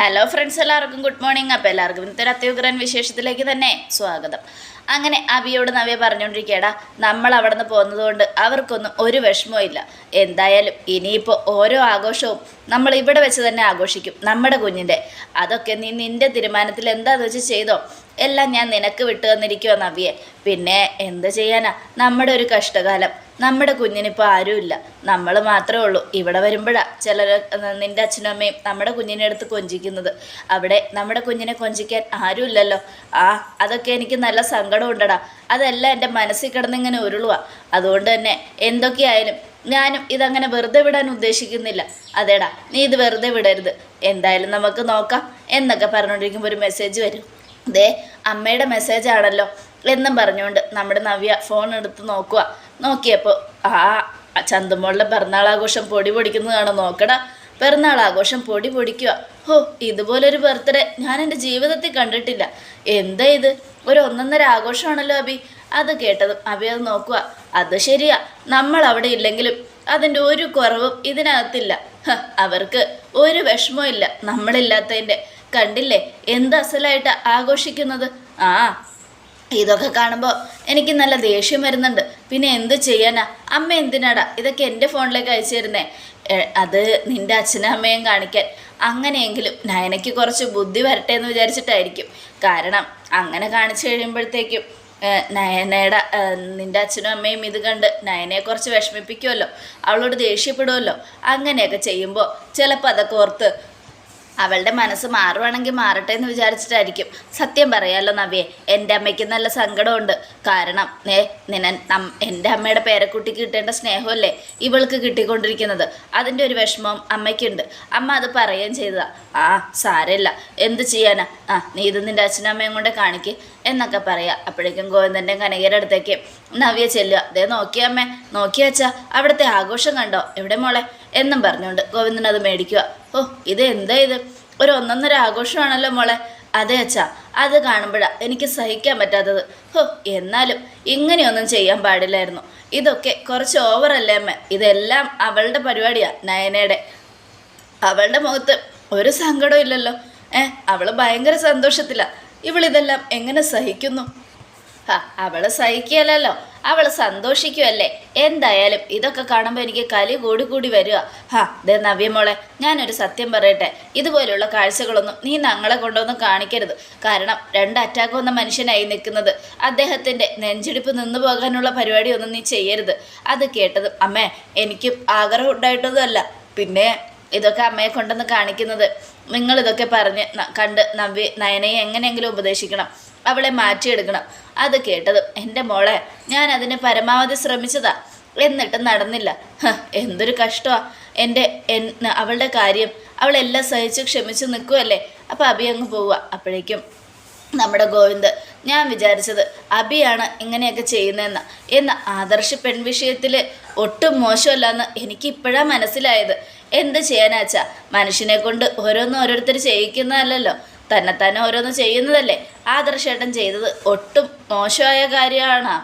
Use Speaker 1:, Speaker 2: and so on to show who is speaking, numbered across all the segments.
Speaker 1: Hello friends എല്ലാവർക്കും good morning അപ്പോൾ എല്ലാവർക്കും ഇന്നത്തെ അത്യുഗ്രൻ വിശേഷത്തിലേക്ക് തന്നെ സ്വാഗതം. അങ്ങനെ അബിയോട് നവ്യ പറഞ്ഞുകൊണ്ടിരിക്കേടാ നമ്മൾ അവിടെ നിന്ന് പോകുന്നത് കൊണ്ട് അവർക്കൊന്നും ഒരു വിഷമവും ഇല്ല. എന്തായാലും ഇനിയിപ്പോൾ ഓരോ ആഘോഷവും നമ്മൾ ഇവിടെ വെച്ച് തന്നെ ആഘോഷിക്കും നമ്മുടെ കുഞ്ഞിന്റെ. അതൊക്കെ നീ നിന്റെ തീരുമാനത്തിൽ എന്താന്ന് വെച്ച് ചെയ്തോ? എല്ലാം ഞാൻ നിനക്ക് വിട്ടു തന്നിരിക്കുമോ നവ്യെ. പിന്നെ എന്ത് ചെയ്യാനാ? നമ്മുടെ ഒരു കഷ്ടകാലം. നമ്മുടെ കുഞ്ഞിനിപ്പോൾ ആരുമില്ല നമ്മൾ മാത്രമേ ഉള്ളൂ. ഇവിടെ വരുമ്പോഴാണ് ചിലർ നിന്റെ അച്ഛനും അമ്മയും നമ്മുടെ കുഞ്ഞിനെ എടുത്ത് കൊഞ്ചിക്കുന്നത്. അവിടെ നമ്മുടെ കുഞ്ഞിനെ കൊഞ്ചിക്കാൻ ആരുമില്ലല്ലോ ആ അതൊക്കെ എനിക്ക് നല്ല സങ്കടമുണ്ടടാ അതെല്ലാം എന്റെ മനസ്സിൽ കിടന്നിങ്ങനെ ഉരുളുക അതുകൊണ്ട് തന്നെ എന്തൊക്കെയായാലും ഞാനും ഇതങ്ങനെ വെറുതെ വിടാൻ ഉദ്ദേശിക്കുന്നില്ല. അതേടാ നീ ഇത് വെറുതെ വിടരുത്. എന്തായാലും നമുക്ക് നോക്കാം. എന്നൊക്കെ പറഞ്ഞുകൊണ്ടിരിക്കുമ്പോൾ ഒരു മെസ്സേജ് വരും. ദേ അമ്മയുടെ മെസ്സേജ് ആണല്ലോ എന്നും പറഞ്ഞുകൊണ്ട് നമ്മുടെ നവ്യ ഫോൺ എടുത്ത് നോക്കുക നോക്കിയപ്പോൾ ആ ചന്തുമോളുടെ പിറന്നാൾ ആഘോഷം പൊടി പൊടിക്കുന്നതാണ് നോക്കടാ. പിറന്നാൾ ആഘോഷം പൊടി പൊടിക്കുക. ഹോ ഇതുപോലൊരു ബർത്ത്ഡേ ഞാൻ എന്റെ ജീവിതത്തിൽ കണ്ടിട്ടില്ല. എന്താ ഇത്? ഒരു ഒന്നൊന്നര ആഘോഷമാണല്ലോ അബി. അത് കേട്ടതും അബി അത് നോക്കുക. അത് ശരിയാ. നമ്മൾ അവിടെ ഇല്ലെങ്കിലും അതിന്റെ ഒരു കുറവും ഇതിനകത്തില്ല. അവർക്ക് ഒരു വിഷമവും ഇല്ല. നമ്മളില്ലാത്തതിന്റെ. കണ്ടില്ലേ? എന്ത് അസലായിട്ട് ആഘോഷിക്കുന്നത്? ആ ഇതൊക്കെ കാണുമ്പോൾ എനിക്ക് നല്ല ദേഷ്യം വരുന്നുണ്ട്. പിന്നെ എന്ത് ചെയ്യാനാ? അമ്മ എന്തിനാടാ? ഇതൊക്കെ എന്റെ ഫോണിലേക്ക് അയച്ചു തരുന്നേ. അത് നിന്റെ അച്ഛനും അമ്മയും കാണിക്കാൻ. അങ്ങനെയെങ്കിലും നയനയ്ക്ക് കുറച്ച് ബുദ്ധി വരട്ടെ എന്ന് വിചാരിച്ചിട്ടായിരിക്കും. കാരണം അങ്ങനെ കാണിച്ചു കഴിയുമ്പോഴത്തേക്കും നയനയുടെ നിന്റെ അച്ഛനും അമ്മയും ഇത് കണ്ട് നയനയെ കുറച്ച് വിഷമിപ്പിക്കുമല്ലോ അവളോട് ദേഷ്യപ്പെടുമല്ലോ അങ്ങനെയൊക്കെ ചെയ്യുമ്പോൾ ചിലപ്പോൾ അതൊക്കെ ഓർത്ത് അവളുടെ മനസ്സ് മാറുവാണെങ്കിൽ മാറട്ടെ എന്ന് വിചാരിച്ചിട്ടായിരിക്കും. സത്യം പറയാലോ നവ്യെ എന്റെ അമ്മയ്ക്ക് നല്ല സങ്കടമുണ്ട്. കാരണം ഏ നിന എന്റെ അമ്മയുടെ പേരക്കുട്ടിക്ക് കിട്ടേണ്ട സ്നേഹമല്ലേ ഇവൾക്ക് കിട്ടിക്കൊണ്ടിരിക്കുന്നത്? അതിന്റെ ഒരു വിഷമം അമ്മയ്ക്കുണ്ട്. അമ്മ അത് പറയുകയും ചെയ്തതാ. ആ സാരമില്ല. എന്ത് ചെയ്യാനാ? ആ നീ ഇത് നിന്റെ അച്ഛനും അമ്മയും കൊണ്ട് കാണിക്ക് എന്നൊക്കെ പറയാം. അപ്പോഴേക്കും ഗോവിന്ദന്റെ കനകയുടെ അടുത്തേക്ക് നവ്യ ചെല്ലുക. അതേ നോക്കിയമ്മേ നോക്കി നോക്കിയ അച്ഛാ. അവിടുത്തെ ആഘോഷം കണ്ടോ? എവിടെ മോളെ? എന്നും പറഞ്ഞുകൊണ്ട് ഗോവിന്ദൻ അത് മേടിക്കുക. ഓ ഇത് എന്താ ഇത്? ഒരു ഒന്നൊന്നര ആഘോഷമാണല്ലോ മോളെ. അതെ അച്ഛാ. അത് കാണുമ്പോഴാണ് എനിക്ക് സഹിക്കാൻ പറ്റാത്തത്. ഹോ എന്നാലും ഇങ്ങനെയൊന്നും ചെയ്യാൻ പാടില്ലായിരുന്നു. ഇതൊക്കെ കുറച്ച് ഓവറല്ലേ അമ്മ. ഇതെല്ലാം അവളുടെ പരിപാടിയാണ് നയനയുടെ. അവളുടെ മുഖത്ത് ഒരു സങ്കടവും ഇല്ലല്ലോ. ഏ അവൾ ഭയങ്കര സന്തോഷത്തിലാണ് ഇവളിതെല്ലാം എങ്ങനെ സഹിക്കുന്നു? അവൾ സഹിക്കുകയല്ലോ അവൾ സന്തോഷിക്കുമല്ലേ എന്തായാലും ഇതൊക്കെ കാണുമ്പോൾ എനിക്ക് കലി കൂടി കൂടി വരിക ഹാ ദേ നവ്യമോളെ ഞാനൊരു സത്യം പറയട്ടെ. ഇതുപോലുള്ള കാഴ്ചകളൊന്നും നീ ഞങ്ങളെ കൊണ്ടൊന്നും കാണിക്കരുത്. കാരണം രണ്ട് അറ്റാക്ക് വന്ന മനുഷ്യനായി നിൽക്കുന്നത്. അദ്ദേഹത്തിന്റെ നെഞ്ചിടിപ്പ് നിന്നു പോകാനുള്ള പരിപാടിയൊന്നും നീ ചെയ്യരുത്. അത് കേട്ടതും അമ്മേ എനിക്കും ആഗ്രഹം ഉണ്ടായിട്ടതുമല്ല പിന്നെ ഇതൊക്കെ അമ്മയെ കൊണ്ടൊന്ന് കാണിക്കുന്നത്. നിങ്ങളിതൊക്കെ പറഞ്ഞ് കണ്ട് നവ്യ നയനയെ എങ്ങനെയെങ്കിലും ഉപദേശിക്കണം. അവളെ മാറ്റിയെടുക്കണം. അത് കേട്ടതും എന്റെ മോളെ ഞാൻ അതിന് പരമാവധി ശ്രമിച്ചതാ. എന്നിട്ട് നടന്നില്ല. എന്തൊരു കഷ്ടമാ എന്റെ എൻ- അവളുടെ കാര്യം. അവളെല്ലാം സഹിച്ച് ക്ഷമിച്ച് നിൽക്കുമല്ലേ അപ്പോൾ അഭി അങ്ങ് പോവുക. അപ്പോഴേക്കും നമ്മുടെ ഗോവിന്ദ് ഞാൻ വിചാരിച്ചത് അബിയാണ് ഇങ്ങനെയൊക്കെ ചെയ്യുന്നതെന്ന്. എന്ന ആദർശ പെൺവിഷയത്തിൽ ഒട്ടും മോശമല്ലെന്ന് എനിക്ക് ഇപ്പോഴാണ് മനസ്സിലായത്. എന്ത് ചെയ്യാനാച്ചാ മനുഷ്യനെ കൊണ്ട് ഓരോന്നും ഓരോരുത്തർ ചെയ്യിക്കുന്നതല്ലല്ലോ. തന്നെത്താനെ ഓരോന്ന് ചെയ്യുന്നതല്ലേ? ആദർശേട്ടൻ ചെയ്തത് ഒട്ടും മോശമായ കാര്യമാണ്?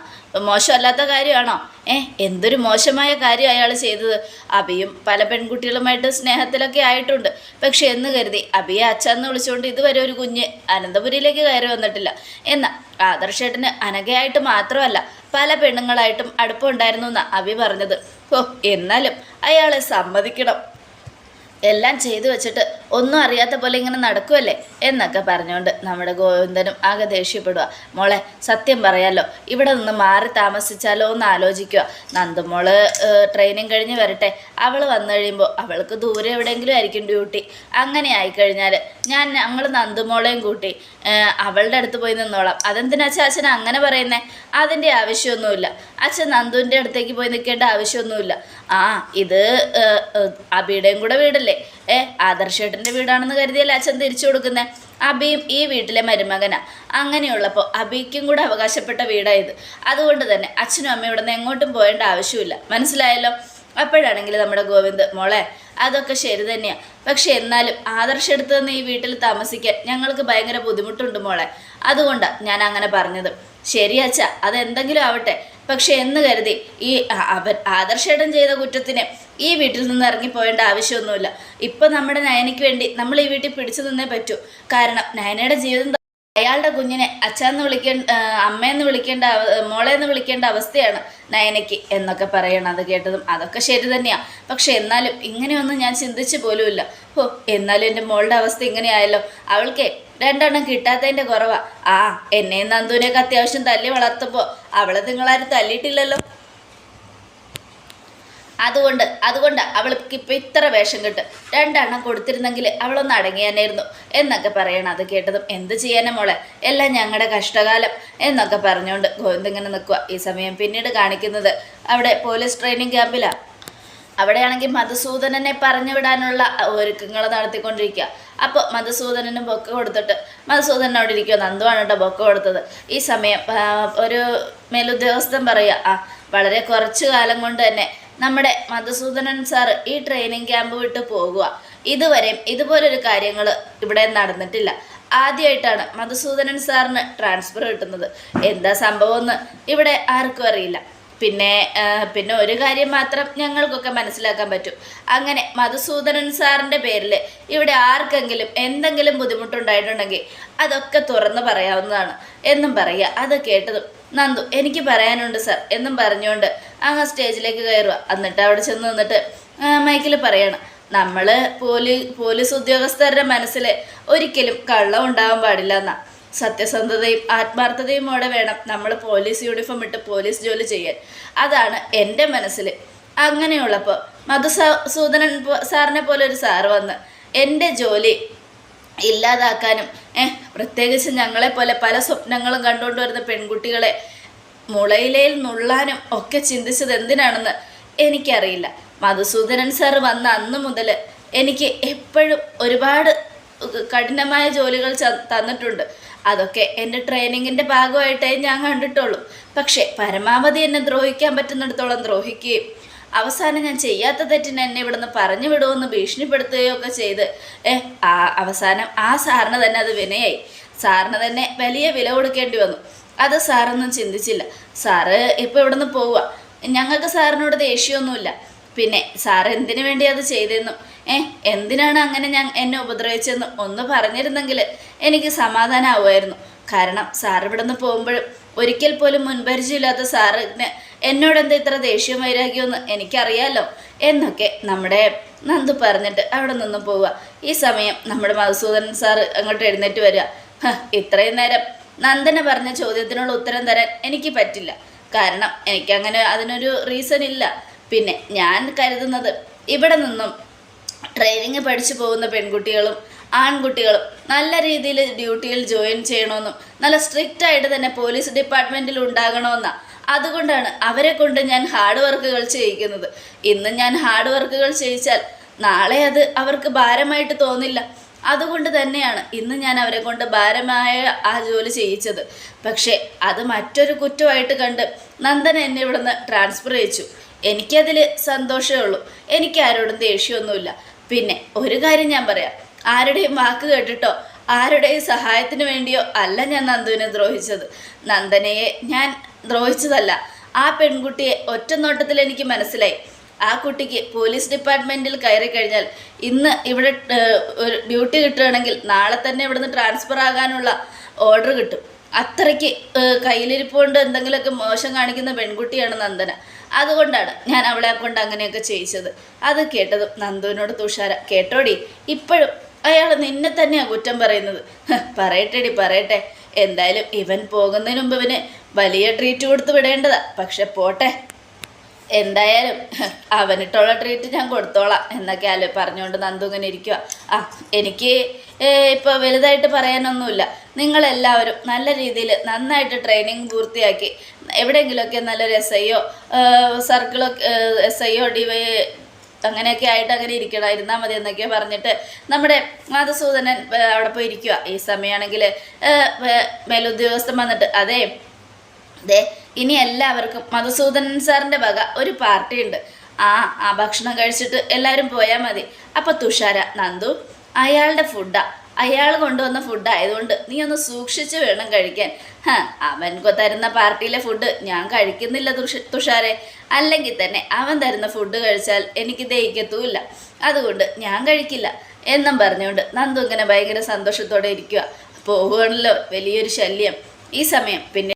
Speaker 1: മോശമല്ലാത്ത കാര്യമാണോ? ഏ എന്തൊരു മോശമായ കാര്യം അയാൾ ചെയ്തത്? അബിയും പല പെൺകുട്ടികളുമായിട്ട് സ്നേഹത്തിലൊക്കെ ആയിട്ടുണ്ട്. പക്ഷെ എന്ന് കരുതി അബിയെ അച്ഛന്ന് വിളിച്ചുകൊണ്ട് ഇതുവരെ ഒരു കുഞ്ഞ് അനന്തപുരിയിലേക്ക് കയറി വന്നിട്ടില്ല. എന്നാൽ ആദർശേട്ടന് അനഘയായിട്ട് മാത്രമല്ല പല പെണ്ണുങ്ങളായിട്ടും അടുപ്പമുണ്ടായിരുന്നു എന്നാണ് അബി പറഞ്ഞത്. ഓ എന്നാലും അയാളെ സമ്മതിക്കണം. എല്ലാം ചെയ്തു വെച്ചിട്ട് ഒന്നും അറിയാത്ത പോലെ ഇങ്ങനെ നടക്കുമല്ലേ എന്നൊക്കെ പറഞ്ഞുകൊണ്ട് നമ്മുടെ ഗോവിന്ദനും ആകെ ദേഷ്യപ്പെടുക മോളെ സത്യം പറയാലോ ഇവിടെ നിന്ന് മാറി താമസിച്ചാലോ എന്ന് ആലോചിക്കുക നന്ദുമോൾ ട്രെയിനിങ് കഴിഞ്ഞ് വരട്ടെ. അവൾ വന്നു കഴിയുമ്പോൾ അവൾക്ക് ദൂരെ എവിടെയെങ്കിലും ആയിരിക്കും ഡ്യൂട്ടി അങ്ങനെ ആയിക്കഴിഞ്ഞാൽ ഞാൻ ഞങ്ങൾ നന്ദുമോളെയും കൂട്ടി അവളുടെ അടുത്ത് പോയി നിന്നോളാം. അതെന്തിനാ അച്ഛൻ അങ്ങനെ പറയുന്നേ? അതിന്റെ ആവശ്യമൊന്നുമില്ല. അച്ഛൻ നന്ദുവിന്റെ അടുത്തേക്ക് പോയി നിൽക്കേണ്ട ആവശ്യമൊന്നുമില്ല. ആ ഇത് അബിയുടെയും കൂടെ വീടല്ലേ? ഏ ആദർശേട്ടന്റെ വീടാണെന്ന് കരുതിയല്ല അച്ഛൻ തിരിച്ചു കൊടുക്കുന്നത് അബിയും ഈ വീട്ടിലെ മരുമകനാ. അങ്ങനെയുള്ളപ്പോൾ അബിക്കും കൂടെ അവകാശപ്പെട്ട വീടായത് അതുകൊണ്ട് തന്നെ അച്ഛനും അമ്മയും ഇവിടെ നിന്ന് എങ്ങോട്ടും പോകേണ്ട ആവശ്യമില്ല. മനസ്സിലായല്ലോ? അപ്പോഴാണെങ്കിൽ നമ്മുടെ ഗോവിന്ദ് മോളെ അതൊക്കെ ശരി തന്നെയാണ് പക്ഷെ എന്നാലും ആദർശെടുത്ത് നിന്ന് ഈ വീട്ടിൽ താമസിക്കാൻ ഞങ്ങൾക്ക് ഭയങ്കര ബുദ്ധിമുട്ടുണ്ട് മോളെ. അതുകൊണ്ടാണ് ഞാൻ അങ്ങനെ പറഞ്ഞത്. ശരി അച്ഛ അതെന്തെങ്കിലും ആവട്ടെ. പക്ഷെ എന്ന് കരുതി ഈ അവൻ ആദർശേട്ടൻ ചെയ്ത കുറ്റത്തിന് ഈ വീട്ടിൽ നിന്ന് ഇറങ്ങിപ്പോയേണ്ട ആവശ്യമൊന്നുമില്ല. ഇപ്പം നമ്മുടെ നയനയ്ക്ക് വേണ്ടി നമ്മൾ ഈ വീട്ടിൽ പിടിച്ചു നിന്നേ പറ്റൂ. കാരണം നയനയുടെ ജീവിതം അയാളുടെ കുഞ്ഞിനെ അച്ഛന്ന് വിളിക്കേണ്ട അമ്മയെന്ന് വിളിക്കേണ്ട മോളെന്ന് വിളിക്കേണ്ട അവസ്ഥയാണ് നയനയ്ക്ക് എന്നൊക്കെ പറയണം. അത് കേട്ടതും അതൊക്കെ ശരി തന്നെയാണ് പക്ഷെ എന്നാലും ഇങ്ങനെയൊന്നും ഞാൻ ചിന്തിച്ചു പോലുമില്ല. ഓ എന്നാലും എന്റെ മോളുടെ അവസ്ഥ ഇങ്ങനെയായല്ലോ. അവൾക്ക് രണ്ടെണ്ണം കിട്ടാത്തതിന്റെ കുറവാ. ആ എന്നെയും നന്ദുവിനെയൊക്കെ അത്യാവശ്യം തല്ലി വളർത്തുമ്പോൾ അവളെ നിങ്ങളാരും തല്ലിയിട്ടില്ലല്ലോ. അതുകൊണ്ട് അതുകൊണ്ട് അവൾക്ക് ഇപ്പം ഇത്ര വേഷം കിട്ടും. രണ്ടെണ്ണം കൊടുത്തിരുന്നെങ്കിൽ അവളൊന്ന് അടങ്ങിയാനായിരുന്നു എന്നൊക്കെ പറയണം അത് കേട്ടതും. എന്ത് ചെയ്യാനാ മോളെ? എല്ലാം ഞങ്ങളുടെ കഷ്ടകാലം എന്നൊക്കെ പറഞ്ഞുകൊണ്ട് ഗോവിന്ദ് ഇങ്ങനെ നിൽക്കുക ഈ സമയം പിന്നീട് കാണിക്കുന്നത് അവിടെ പോലീസ് ട്രെയിനിങ് ക്യാമ്പിലാണ് അവിടെയാണെങ്കിൽ മധുസൂദനനെ പറഞ്ഞു വിടാനുള്ള ഒരുക്കങ്ങൾ നടത്തിക്കൊണ്ടിരിക്കുക അപ്പോൾ മധുസൂദനന് ബൊക്ക കൊടുത്തിട്ട് മധുസൂദനൻ അവിടെ ഇരിക്കുക നന്ദുവാണ് കേട്ടോ ബൊക്ക കൊടുത്തത്. ഈ സമയം ഒരു മേലുദ്യോഗസ്ഥൻ പറയുക ആ വളരെ കുറച്ചു കാലം കൊണ്ട് തന്നെ നമ്മുടെ മധുസൂദനൻ സാർ ഈ ട്രെയിനിങ് ക്യാമ്പ് വിട്ട് പോകുക ഇതുവരെയും ഇതുപോലൊരു കാര്യങ്ങൾ ഇവിടെ നടന്നിട്ടില്ല. ആദ്യമായിട്ടാണ് മധുസൂദനൻ സാറിന് ട്രാൻസ്ഫർ കിട്ടുന്നത്. എന്താ സംഭവമെന്ന് ഇവിടെ ആർക്കും അറിയില്ല. പിന്നെ പിന്നെ ഒരു കാര്യം മാത്രം ഞങ്ങൾക്കൊക്കെ മനസ്സിലാക്കാൻ പറ്റും. അങ്ങനെ മധുസൂദനൻ സാറിന്റെ പേരിൽ ഇവിടെ ആർക്കെങ്കിലും എന്തെങ്കിലും ബുദ്ധിമുട്ടുണ്ടായിട്ടുണ്ടെങ്കിൽ അതൊക്കെ തുറന്ന് പറയാവുന്നതാണ്. എന്നും പറയുക. അത് കേട്ടതും നന്ദു എനിക്ക് പറയാനുണ്ട് സർ. എന്നും പറഞ്ഞുകൊണ്ട് അങ്ങ് സ്റ്റേജിലേക്ക് കയറുക. എന്നിട്ട് അവിടെ ചെന്ന് നിന്നിട്ട് മൈക്കിൽ പറയണം നമ്മൾ പോലീ പോലീസ് ഉദ്യോഗസ്ഥരുടെ മനസ്സിൽ ഒരിക്കലും കള്ളം ഉണ്ടാവാൻ പാടില്ല എന്നാ സത്യസന്ധതയും ആത്മാർത്ഥതയുമോടെ വേണം. നമ്മൾ പോലീസ് യൂണിഫോം ഇട്ട് പോലീസ് ജോലി ചെയ്യാൻ. അതാണ് എന്റെ മനസ്സിൽ അങ്ങനെയുള്ളപ്പോൾ മധുസൂദനൻ സാറിനെ പോലെ ഒരു സാർ വന്ന് എന്റെ ജോലി ഇല്ലാതാക്കാനും ഏഹ് പ്രത്യേകിച്ച് ഞങ്ങളെപ്പോലെ പല സ്വപ്നങ്ങളും കണ്ടുകൊണ്ട് വരുന്ന പെൺകുട്ടികളെ മുളയിലയിൽ നുള്ളാനും ഒക്കെ ചിന്തിച്ചത് എന്തിനാണെന്ന് എനിക്കറിയില്ല. മധുസൂദനൻ സാർ വന്ന അന്ന് മുതൽ എനിക്ക് എപ്പോഴും ഒരുപാട് കഠിനമായ ജോലികൾ തന്നിട്ടുണ്ട്. അതൊക്കെ എന്റെ ട്രെയിനിങ്ങിന്റെ ഭാഗമായിട്ടേ ഞാൻ കണ്ടിട്ടുള്ളൂ. പക്ഷേ പരമാവധി എന്നെ ദ്രോഹിക്കാൻ പറ്റുന്നിടത്തോളം ദ്രോഹിക്കുകയും അവസാനം ഞാൻ ചെയ്യാത്ത തെറ്റിന് എന്നെ ഇവിടുന്ന് പറഞ്ഞു വിടുമെന്ന് ഭീഷണിപ്പെടുത്തുകയോ ഒക്കെ ചെയ്ത്. ഏ ആ അവസാനം ആ സാറിന് തന്നെ അത് വിനയായി. സാറിന് തന്നെ വലിയ വില കൊടുക്കേണ്ടി വന്നു. അത് സാറൊന്നും ചിന്തിച്ചില്ല. സാറ് ഇപ്പോൾ ഇവിടുന്ന് പോവുക. ഞങ്ങൾക്ക് സാറിനോട് ദേഷ്യമൊന്നുമില്ല. പിന്നെ സാർ എന്തിനു വേണ്ടി അത് ചെയ്തെന്നും? ഏ എന്തിനാണ് അങ്ങനെ ഞാൻ എന്നെ ഉപദ്രവിച്ചതെന്നും ഒന്ന് പറഞ്ഞിരുന്നെങ്കിൽ എനിക്ക് സമാധാനമാവുമായിരുന്നു കാരണം സാർ നിന്ന് പോകുമ്പോഴും ഒരിക്കൽ പോലും മുൻപരിചയമില്ലാത്ത സാറിന് എന്നോട് എന്താ ഇത്ര ദേഷ്യം വൈരാഗ്യമെന്ന് എനിക്കറിയാലോ. എന്നൊക്കെ നമ്മുടെ നന്ദു പറഞ്ഞിട്ട് അവിടെ നിന്ന് പോവുക. ഈ സമയം നമ്മുടെ മധുസൂദനൻ സാറ് അങ്ങോട്ട് എഴുന്നേറ്റ് വരിക. "ഹ, ഇത്രയും നേരം നന്ദനെ പറഞ്ഞ ചോദ്യത്തിനുള്ള ഉത്തരം തരാൻ എനിക്ക് പറ്റില്ല. കാരണം എനിക്കങ്ങനെ അതിനൊരു റീസൺ ഇല്ല. പിന്നെ ഞാൻ കരുതുന്നത് ഇവിടെ നിന്നും ട്രെയിനിങ് പഠിച്ചു പോകുന്ന പെൺകുട്ടികളും ആൺകുട്ടികളും നല്ല രീതിയിൽ ഡ്യൂട്ടിയിൽ ജോയിൻ ചെയ്യണമെന്നും നല്ല സ്ട്രിക്റ്റ് ആയിട്ട് തന്നെ പോലീസ് ഡിപ്പാർട്ട്മെന്റിൽ ഉണ്ടാകണമെന്നാണ് അതുകൊണ്ടാണ് അവരെ കൊണ്ട് ഞാൻ ഹാർഡ് വർക്കുകൾ ചെയ്യിക്കുന്നത്. ഇന്ന് ഞാൻ ഹാർഡ് വർക്കുകൾ ചെയ്യിച്ചാൽ നാളെ അത് അവർക്ക് ഭാരമായിട്ട് തോന്നില്ല. അതുകൊണ്ട് തന്നെയാണ് ഇന്ന് ഞാൻ അവരെ കൊണ്ട് ഭാരമായ ആ ജോലി ചെയ്യിച്ചത്. പക്ഷേ അത് മറ്റൊരു കുറ്റമായിട്ട് കണ്ട് നന്ദൻ എന്നെ ഇവിടുന്ന് ട്രാൻസ്ഫർ ചെയ്യിച്ചു എനിക്കതിൽ സന്തോഷമേ ഉള്ളൂ. എനിക്ക് ആരോടും ദേഷ്യമൊന്നുമില്ല. പിന്നെ ഒരു കാര്യം ഞാൻ പറയാം. ആരുടെയും വാക്ക് കേട്ടിട്ടോ? ആരുടെയും സഹായത്തിന് വേണ്ടിയോ അല്ല ഞാൻ നന്ദുവിനെ ദ്രോഹിച്ചത്. നന്ദനയെ ഞാൻ ദ്രോഹിച്ചതല്ല. ആ പെൺകുട്ടിയെ ഒറ്റ നോട്ടത്തിൽ എനിക്ക് മനസ്സിലായി. ആ കുട്ടിക്ക് പോലീസ് ഡിപ്പാർട്ട്മെന്റിൽ കയറി കഴിഞ്ഞാൽ ഇന്ന് ഇവിടെ ഒരു ഡ്യൂട്ടി കിട്ടുകയാണെങ്കിൽ നാളെ തന്നെ ഇവിടുന്ന് ട്രാൻസ്ഫർ ആകാനുള്ള ഓർഡർ കിട്ടും. അത്രയ്ക്ക് കയ്യിലിരിപ്പുകൊണ്ട് കയ്യിലിരിപ്പ് കൊണ്ട് എന്തെങ്കിലുമൊക്കെ മോശം കാണിക്കുന്ന പെൺകുട്ടിയാണ് നന്ദന. അതുകൊണ്ടാണ് ഞാൻ അവളെ കൊണ്ട് അങ്ങനെയൊക്കെ ചെയ്യിച്ചത്. അത് കേട്ടതും നന്ദുവിനോട് തുഷാര കേട്ടോടി ഇപ്പോഴും അയാൾ നിന്നെ തന്നെയാണ് കുറ്റം പറയുന്നത്. പറയട്ടെടി പറയട്ടെ. എന്തായാലും ഇവൻ പോകുന്നതിന് മുമ്പ് ഇവന് വലിയ ട്രീറ്റ് കൊടുത്ത് വിടേണ്ടതാ. പക്ഷെ പോട്ടെ. എന്തായാലും അവനിട്ടുള്ള ട്രീറ്റ് ഞാൻ കൊടുത്തോളാം എന്നൊക്കെ അല്ലേ പറഞ്ഞുകൊണ്ട് നന്ദു ഇങ്ങനെ ഇരിക്കുക ആ എനിക്ക് ഇപ്പോൾ വലുതായിട്ട് പറയാനൊന്നുമില്ല. നിങ്ങളെല്ലാവരും നല്ല രീതിയിൽ നന്നായിട്ട് ട്രെയിനിങ് പൂർത്തിയാക്കി. എവിടെയെങ്കിലുമൊക്കെ നല്ലൊരു എസ് ഐയോ സർക്കിളോ എസ് ഐയോ ഡി അങ്ങനെയൊക്കെ ആയിട്ട് അങ്ങനെ ഇരിക്കണം ഇരുന്നാൽ മതി എന്നൊക്കെ പറഞ്ഞിട്ട് നമ്മുടെ മധുസൂദനൻ അവിടെ പോയി ഇരിക്കുക ഈ സമയമാണെങ്കിൽ മേലുദ്യോഗസ്ഥൻ വന്നിട്ട് അതെ അതെ ഇനി എല്ലാവർക്കും മധുസൂദനൻ സാറിന്റെ വക ഒരു പാർട്ടി ഉണ്ട്. ആ ആ ഭക്ഷണം കഴിച്ചിട്ട് എല്ലാവരും പോയാൽ മതി. അപ്പോൾ തുഷാര നന്ദു അയാളുടെ ഫുഡാ അയാൾ കൊണ്ടുവന്ന ഫുഡ് ആയതുകൊണ്ട് നീ ഒന്ന് സൂക്ഷിച്ച് വേണം കഴിക്കാൻ. ഹ അവൻ തരുന്ന പാർട്ടിയിലെ ഫുഡ് ഞാൻ കഴിക്കുന്നില്ല തുഷ- തുഷാരെ. അല്ലെങ്കിൽ തന്നെ അവൻ തരുന്ന ഫുഡ് കഴിച്ചാൽ എനിക്ക് ദഹിക്കത്തുമില്ല. അതുകൊണ്ട് ഞാൻ കഴിക്കില്ല. എന്നും പറഞ്ഞുകൊണ്ട് നന്ദു ഇങ്ങനെ ഭയങ്കര സന്തോഷത്തോടെ ഇരിക്കുക പോകുകയാണല്ലോ വലിയൊരു ശല്യം. ഈ സമയം പിന്നെ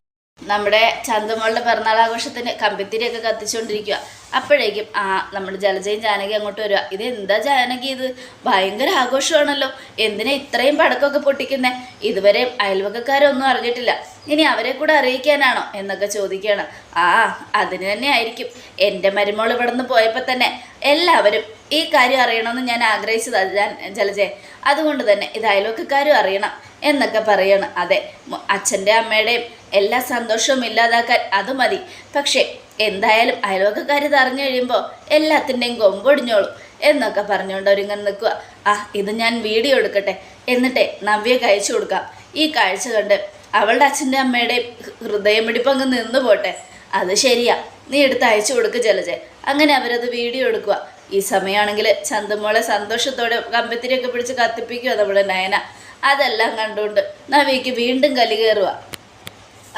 Speaker 1: നമ്മുടെ ചന്തമോളുടെ പിറന്നാൾ ആഘോഷത്തിന് കമ്പിത്തിരിയൊക്കെ കത്തിച്ചുകൊണ്ടിരിക്കുക. അപ്പോഴേക്കും ആ നമ്മുടെ ജലജയും ജാനകി അങ്ങോട്ട് വരിക. ഇത് എന്താ ജാനകി ഇത്? ഭയങ്കര ആഘോഷമാണല്ലോ. എന്തിനാ ഇത്രയും പടക്കമൊക്കെ പൊട്ടിക്കുന്നേ? ഇതുവരെ അയൽവക്കക്കാരൊന്നും അറിഞ്ഞിട്ടില്ല. ഇനി അവരെ കൂടെ അറിയിക്കാനാണോ? എന്നൊക്കെ ചോദിക്കുകയാണ്. ആ അതിന് തന്നെ ആയിരിക്കും എന്റെ മരുമോൾ ഇവിടെ നിന്ന് പോയപ്പോൾ തന്നെ എല്ലാവരും ഈ കാര്യം അറിയണമെന്ന് ഞാൻ ആഗ്രഹിച്ചതാണ് ഞാൻ ജലജയെ അതുകൊണ്ട് തന്നെ ഇത് അയൽവക്കക്കാരും അറിയണം എന്നൊക്കെ പറയണം. അതെ അച്ഛന്റെ അമ്മയുടെയും എല്ലാ സന്തോഷവും ഇല്ലാതാക്കാൻ അത് മതി. പക്ഷേ എന്തായാലും അയൽവക്കക്കാർ അറിഞ്ഞു കഴിയുമ്പോൾ എല്ലാത്തിന്റെയും കൊമ്പൊടിഞ്ഞോളും എന്നൊക്കെ പറഞ്ഞുകൊണ്ട് അവരിങ്ങനെ നിൽക്കുക ആ ഇത് ഞാൻ വീഡിയോ എടുക്കട്ടെ. എന്നിട്ട് നവ്യ അയച്ചു കൊടുക്കാം. ഈ കാഴ്ച കണ്ട് അവളുടെ അച്ഛന്റെ അമ്മയുടെയും ഹൃദയമിടിപ്പങ്ങ് നിന്നു പോട്ടെ. അത് ശരിയാ. നീ എടുത്ത് അയച്ചു കൊടുക്ക് ജലജ. അങ്ങനെ അവരത് വീഡിയോ എടുക്കുക. ഈ സമയമാണെങ്കിൽ ചന്തമോളെ സന്തോഷത്തോടെ കമ്പത്തിരിയൊക്കെ പിടിച്ച് കത്തിപ്പിക്കുക നമ്മുടെ നയന. അതെല്ലാം കണ്ടുകൊണ്ട് നവിക്ക് വീണ്ടും കലി കയറുക.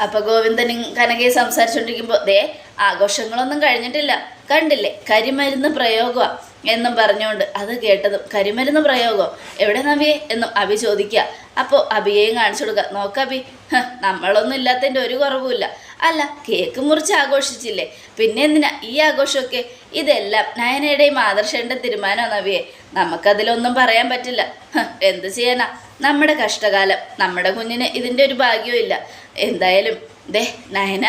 Speaker 1: അപ്പൊ ഗോവിന്ദൻ കനകയെ സംസാരിച്ചുകൊണ്ടിരിക്കുമ്പോൾ ദേ ആഘോഷങ്ങളൊന്നും കഴിഞ്ഞിട്ടില്ല. കണ്ടില്ലേ? കരിമരുന്ന് പ്രയോഗം എന്നും പറഞ്ഞുകൊണ്ട് അത് കേട്ടതും കരിമരുന്ന് പ്രയോഗം. എവിടെ നവിയെ? എന്നും അഭി ചോദിക്കുക. അപ്പോൾ അബിയെയും കാണിച്ചു കൊടുക്കുക. നോക്കാം അഭി. നമ്മളൊന്നും ഇല്ലാത്തതിന്റെ ഒരു കുറവുമില്ല. അല്ല കേക്ക് മുറിച്ച് ആഘോഷിച്ചില്ലേ? പിന്നെ എന്തിനാ ഈ ആഘോഷമൊക്കെ? ഇതെല്ലാം നയനയുടെയും ആദർശന്റെ തീരുമാനമാണ് നവിയെ. നമുക്കതിലൊന്നും പറയാൻ പറ്റില്ല. എന്ത് ചെയ്യാനാ? നമ്മുടെ കഷ്ടകാലം നമ്മുടെ കുഞ്ഞിന് ഇതിന്റെ ഒരു ഭാഗ്യവും എന്തായാലും ദേ നയന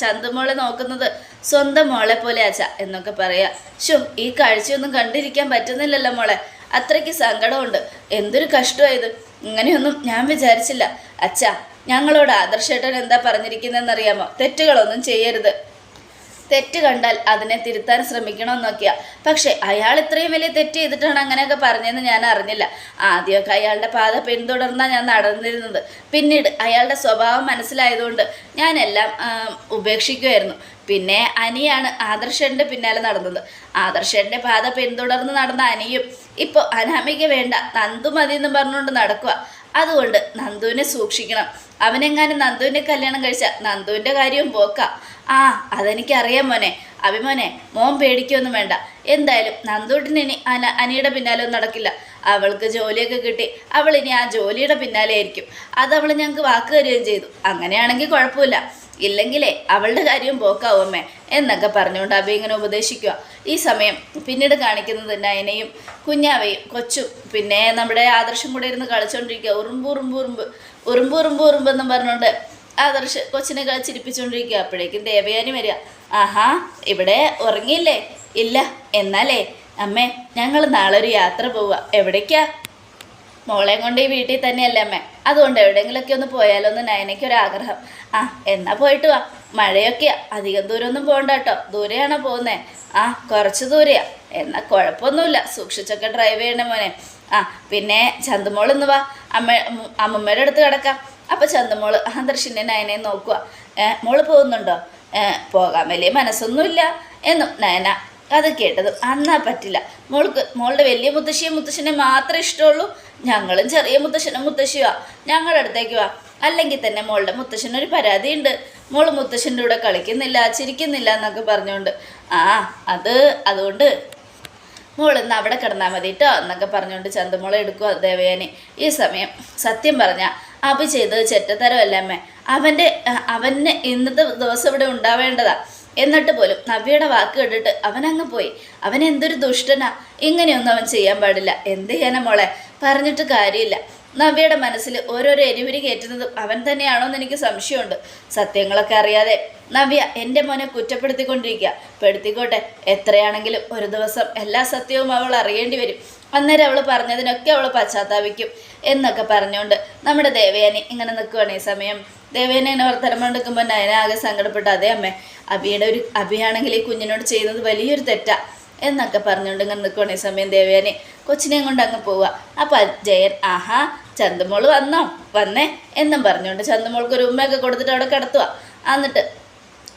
Speaker 1: ചന്തുമോളെ നോക്കുന്നത് സ്വന്തം മോളെ പോലെ അച്ഛ എന്നൊക്കെ പറയാ. ഷോ ഈ കാഴ്ചയൊന്നും കണ്ടിരിക്കാൻ പറ്റുന്നില്ലല്ലോ മോളെ. അത്രയ്ക്ക് സങ്കടമുണ്ട്. എന്തൊരു കഷ്ടമായത് ഇങ്ങനെയൊന്നും ഞാൻ വിചാരിച്ചില്ല. അച്ഛാ ഞങ്ങളോട് ആദർശേട്ടൻ എന്താ പറഞ്ഞിരിക്കുന്നതെന്നറിയാമോ? തെറ്റുകളൊന്നും ചെയ്യരുത്. തെറ്റ് കണ്ടാൽ അതിനെ തിരുത്താൻ ശ്രമിക്കണമെന്നൊക്കെയാ പക്ഷെ അയാൾ ഇത്രയും വലിയ തെറ്റ് ചെയ്തിട്ടാണ് അങ്ങനെയൊക്കെ പറഞ്ഞതെന്ന് ഞാൻ അറിഞ്ഞില്ല. ആദ്യമൊക്കെ അയാളുടെ പാത പിന്തുടർന്നാണ് ഞാൻ നടന്നിരുന്നത്. പിന്നീട് അയാളുടെ സ്വഭാവം മനസ്സിലായതുകൊണ്ട് ഞാനെല്ലാം ഉപേക്ഷിക്കുമായിരുന്നു പിന്നെ അനിയാണ് ആദർശന്റെ പിന്നാലെ നടന്നത്. ആദർശന്റെ പാത പിന്തുടർന്ന് നടന്ന അനിയും ഇപ്പോൾ അനാമിക വേണ്ട നന്ദു മതി എന്ന് പറഞ്ഞുകൊണ്ട് നടക്കുക അതുകൊണ്ട് നന്ദുവിനെ സൂക്ഷിക്കണം. അവനെങ്ങാനും നന്ദുവിന്റെ കല്യാണം കഴിച്ച നന്ദുവിന്റെ കാര്യവും പോക്ക. ആ അതെനിക്കറിയാം മോനെ. അഭിമോനെ മോൻ പേടിക്കൊന്നും വേണ്ട. എന്തായാലും നന്ദൂട്ടിന് ഇനി അന അനിയുടെ പിന്നാലെ ഒന്നും നടക്കില്ല. അവൾക്ക് ജോലിയൊക്കെ കിട്ടി. അവൾ ഇനി ആ ജോലിയുടെ പിന്നാലെ ആയിരിക്കും. അത് അവൾ ഞങ്ങൾക്ക് വാക്ക് തരികയും ചെയ്തു. അങ്ങനെയാണെങ്കിൽ കുഴപ്പമില്ല. ഇല്ലെങ്കിലേ അവളുടെ കാര്യവും പോക്കാവും അമ്മേ. എന്നൊക്കെ പറഞ്ഞുകൊണ്ട് അഭി ഇങ്ങനെ ഉപദേശിക്കുക. ഈ സമയം പിന്നീട് കാണിക്കുന്നത് നയനയും കുഞ്ഞാവയും കൊച്ചും. പിന്നെ നമ്മുടെ ആദർശം കൂടെ ഇരുന്ന് കളിച്ചുകൊണ്ടിരിക്കുക ഉറുമ്പ് ഉറുമ്പ് ഉറുമ്പ്. ഉറുമ്പ് ഉറുമ്പ് ഉറുമ്പ് എന്നും പറഞ്ഞുകൊണ്ട് ആദർശ് കൊച്ചിനെ കളിച്ചിരിപ്പിച്ചുകൊണ്ടിരിക്കുക അപ്പോഴേക്കും ദേവയാനി വരിക. ആഹാ ഇവിടെ ഉറങ്ങിയില്ലേ? ഇല്ല എന്നാലേ അമ്മേ ഞങ്ങൾ നാളെ ഒരു യാത്ര പോവുക എവിടേക്കാ? മോളെ കൊണ്ട് ഈ വീട്ടിൽ തന്നെയല്ലേ അമ്മേ? അതുകൊണ്ട് എവിടെയെങ്കിലുമൊക്കെ ഒന്ന് പോയാലോ എന്ന് നയനയ്ക്കൊരാഗ്രഹം. ആ എന്നാ പോയിട്ട് വാ. മഴയൊക്കെയാ. അധികം ദൂരമൊന്നും പോകണ്ട കേട്ടോ. ദൂരെയാണോ പോകുന്നേ? ആ കുറച്ച് ദൂരെയാ. എന്നാ കുഴപ്പമൊന്നുമില്ല. സൂക്ഷിച്ചൊക്കെ ഡ്രൈവ് ചെയ്യണേ മോനെ. ആ പിന്നെ ചന്തമോൾ ഇന്ന് വാ. അമ്മ അമ്മമ്മയുടെ അടുത്ത് കിടക്കാം. അപ്പോൾ ചന്തമോൾ ആദർശിനെ നയനെ നോക്കുക മോൾ പോകുന്നുണ്ടോ? പോകാൻ വലിയ മനസ്സൊന്നുമില്ല എന്നും നയന അത് കേട്ടത്. അന്നാ പറ്റില്ല. മോൾക്ക് മോളുടെ വലിയ മുത്തശ്ശിയും മുത്തശ്ശനെ മാത്രമേ ഇഷ്ടമുള്ളൂ. ഞങ്ങളും ചെറിയ മുത്തശ്ശനും മുത്തശ്ശിയുവാ. ഞങ്ങളുടെ അടുത്തേക്ക് വാ. അല്ലെങ്കിൽ തന്നെ മോളുടെ മുത്തശ്ശനൊരു പരാതിയുണ്ട്. മോൾ മുത്തശ്ശന്റെ കൂടെ കളിക്കുന്നില്ല ചിരിക്കുന്നില്ല എന്നൊക്കെ പറഞ്ഞുകൊണ്ട് ആ അത് അതുകൊണ്ട് മോൾ ഇന്ന് അവിടെ കിടന്നാൽ മതി കേട്ടോ എന്നൊക്കെ പറഞ്ഞുകൊണ്ട് ചന്തമോളെ എടുക്കുക ദേവയാനി. ഈ സമയം സത്യം പറഞ്ഞ അഭി ചെയ്തത് ചെറ്റത്തരമല്ല അമ്മേ? അവന്റെ അവന് ഇന്നത്തെ ദിവസം ഇവിടെ ഉണ്ടാവേണ്ടതാ. എന്നിട്ട് പോലും നവ്യയുടെ വാക്ക് കേട്ടിട്ട് അവനങ്ങ് പോയി. അവൻ എന്തൊരു ദുഷ്ടനാ. ഇങ്ങനെയൊന്നും അവൻ ചെയ്യാൻ പാടില്ല. എന്ത് ചെയ്യാനാ മോളെ? പറഞ്ഞിട്ട് കാര്യമില്ല. നവ്യയുടെ മനസ്സിൽ ഓരോരോ എരിവിരി കയറ്റുന്നതും അവൻ തന്നെയാണോ എന്ന് എനിക്ക് സംശയമുണ്ട്. സത്യങ്ങളൊക്കെ അറിയാതെ നവ്യ എന്റെ മോനെ കുറ്റപ്പെടുത്തിക്കൊണ്ടിരിക്കുക. പെടുത്തിക്കോട്ടെ. എത്രയാണെങ്കിലും ഒരു ദിവസം എല്ലാ സത്യവും അവൾ അറിയേണ്ടി വരും. അന്നേരം അവൾ പറഞ്ഞതിനൊക്കെ അവൾ പശ്ചാത്താപിക്കും എന്നൊക്കെ പറഞ്ഞുകൊണ്ട് നമ്മുടെ ദേവയാനി ഇങ്ങനെ നിൽക്കുവാണ് ഈ സമയം. ദേവേനെ എന്നെ വർത്തനം എടുക്കുമ്പോൾ നയന ആകെ സങ്കടപ്പെട്ടു അതേ അമ്മേ അബിയുടെ ഒരു അബിയാണെങ്കിൽ ഈ കുഞ്ഞിനോട് ചെയ്യുന്നത് വലിയൊരു തെറ്റാ എന്നൊക്കെ പറഞ്ഞുകൊണ്ട് ഇങ്ങനെ നിൽക്കുവാണെങ്കിൽ സമയം ദേവേനെ. കൊച്ചിനെയും കൊണ്ട് അങ്ങ് പോവുക. അപ്പൊ ജയൻ ആഹാ ചന്തമോൾ വന്നോ? വന്നേ എന്നും പറഞ്ഞുകൊണ്ട് ചന്തമോൾക്ക് ഒരു ഉമ്മയൊക്കെ കൊടുത്തിട്ട് അവിടെ കിടത്തുക. എന്നിട്ട്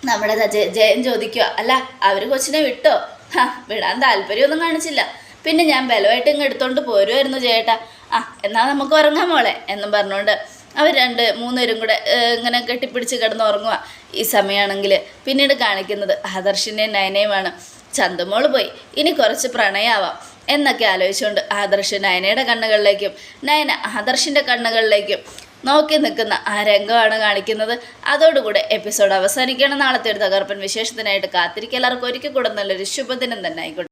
Speaker 1: നമ്മുടെ ജയൻ ചോദിക്കുക അല്ല അവർ കൊച്ചിനെ വിട്ടോ? ഹാ വിടാൻ താല്പര്യമൊന്നും കാണിച്ചില്ല. പിന്നെ ഞാൻ ബലമായിട്ട് ഇങ്ങ് എടുത്തോണ്ട് പോരുമായിരുന്നു ചേട്ടാ ആ എന്നാൽ നമുക്ക് ഉറങ്ങാം മോളെ എന്നും പറഞ്ഞുകൊണ്ട് അവർ രണ്ട് മൂന്നുപേരും കൂടെ ഇങ്ങനെ കെട്ടിപ്പിടിച്ച് കിടന്ന് ഉറങ്ങുക ഈ സമയമാണെങ്കിൽ. പിന്നീട് കാണിക്കുന്നത് ആദർശിന്റെയും നയനയുമാണ്. ചന്തുമോൾ പോയി ഇനി കുറച്ച് പ്രണയാവാം എന്നൊക്കെ ആലോചിച്ചുകൊണ്ട് ആദർശ് നയനയുടെ കണ്ണുകളിലേക്കും നയന ആദർശിന്റെ കണ്ണുകളിലേക്കും നോക്കി നിൽക്കുന്ന ആ രംഗമാണ് കാണിക്കുന്നത്. അതോടുകൂടെ എപ്പിസോഡ് അവസാനിക്കണം നാളത്തെ ഒരു തകർപ്പൻ വിശേഷത്തിനായിട്ട് കാത്തിരിക്കുക. എല്ലാവർക്കും ഒരിക്കൽ കൂടെ നല്ലൊരു ശുഭദിനം തന്നെ ആയിക്കോട്ടെ.